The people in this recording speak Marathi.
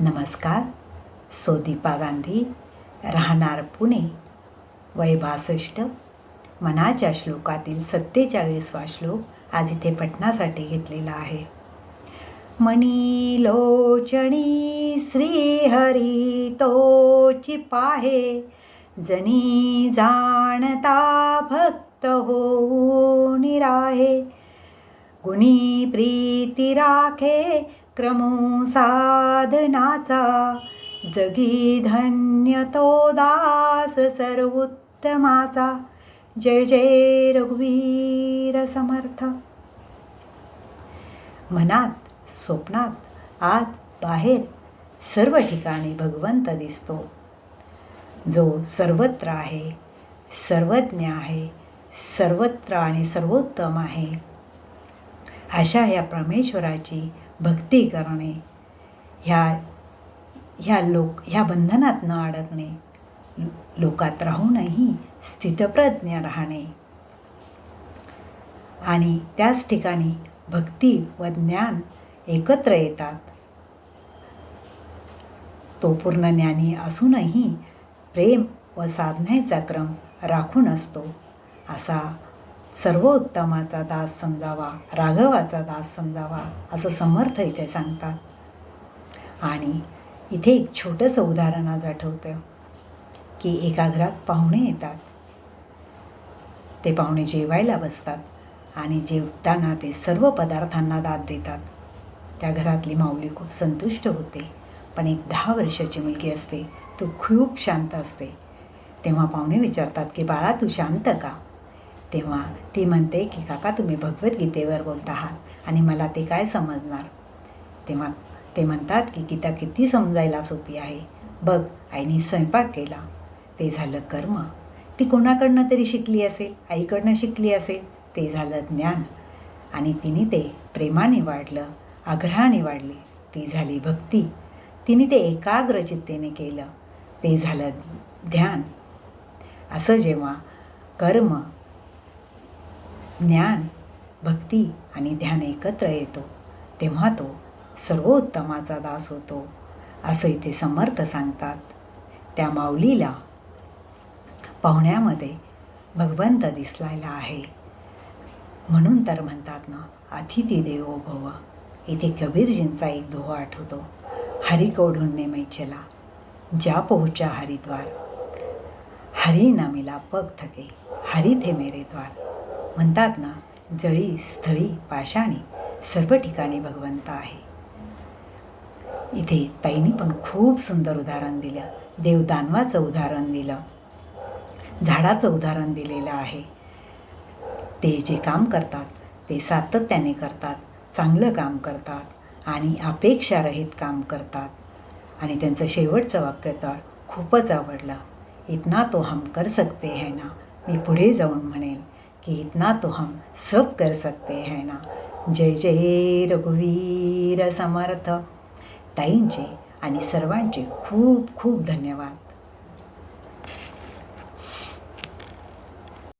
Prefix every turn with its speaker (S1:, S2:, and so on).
S1: नमस्कार. सोदीपा गांधी राहणार पुणे. वय बासष्ट मनाच्या श्लोकातील सत्तेचाळीसवा श्लोक आज इथे पठणासाठी घेतलेला आहे. मणी लोचणी श्रीहरी तोची पाहे जनी जाणता भक्त हो निराहे गुणी प्रीती राखे क्रमो साधनाचा जगी धन्य तो दास सर्वोत्तमाचा. जय जय रघुवीर समर्थ. मनात स्वप्नात आत बाहेर सर्व ठिकाणी भगवंत दिसतो. जो सर्वत्र आहे सर्वज्ञ आहे सर्वत्र आणि सर्वोत्तम आहे. अशा या परमेश्वराची भक्ती करणे ह्या ह्या लोक ह्या बंधनात न अडकणे लोकात राहूनही स्थितप्रज्ञ राहणे. आणि त्याच ठिकाणी भक्ती व ज्ञान एकत्र येतात. तो पूर्ण ज्ञानी असूनही प्रेम व साधनेचा क्रम राखून असतो असा सर्वोत्तमाचा दास समजावा राघवाचा दास समजावा असं समर्थ इथे सांगतात. आणि इथे एक छोटंसं उदाहरण आज आठवतं की एका घरात पाहुणे येतात. ते पाहुणे जेवायला बसतात आणि जेवताना ते सर्व पदार्थांना दाद देतात. त्या घरातली माऊली खूप संतुष्ट होते पण एक दहा वर्षाची मुलगी असते तू खूप शांत असते. तेव्हा पाहुणे विचारतात की बाळा तू शांत का? तेव्हा ती म्हणते की काका तुम्ही भगवद्गीतेवर बोलत आहात आणि मला ते काय समजणार? तेव्हा ते म्हणतात की गीता किती समजायला सोपी आहे. बघ आईने स्वयंपाक केला. ते झालं कर्म. ती कोणाकडनं तरी शिकली असेल? आईकडनं शिकली असेल? ते झालं ज्ञान. आणि तिने ते प्रेमाने वाढलं आग्रहाने वाढली. ती झाली भक्ती. तिने ते एकाग्र चित्तेने केलं. ते झालं ध्यान. असं जेव्हा कर्म ज्ञान भक्ती आणि ध्यान एकत्र येतो. तेव्हा तो सर्वोत्तमाचा दास होतो असं इथे समर्थ सांगतात. त्या माऊलीला पाहुण्यामध्ये भगवंत दिसलायला आहे. म्हणून तर म्हणतात ना अतिथी देवो भव. इथे कबीरजींचा एक दोह आठवतो. हरी कोढून मैचला ज्या पोहोच्या हरिद्वार. हरी नामीला पग थके हरी थे मेरे द्वार. म्हणतात ना जळी स्थळी पाषाणी सर्व ठिकाणी भगवंत आहे. इथे ताईंनी पण खूप सुंदर उदाहरण दिलं. देवदानवाचं उदाहरण दिलं. झाडाचं उदाहरण दिलेलं आहे. ते जे काम करतात ते सातत्याने करतात चांगलं काम करतात आणि अपेक्षारहित काम करतात. आणि त्यांचं शेवटचं वाक्य तर खूपच आवडलं. इतना तो हम कर सकते है ना मी पुढे जाऊन म्हणेल. कि इतना तो हम सब कर सकते हैं ना। जय जय रघुवीर समर्थ। ताईंचे आणि सर्वांचे खूप खूप धन्यवाद।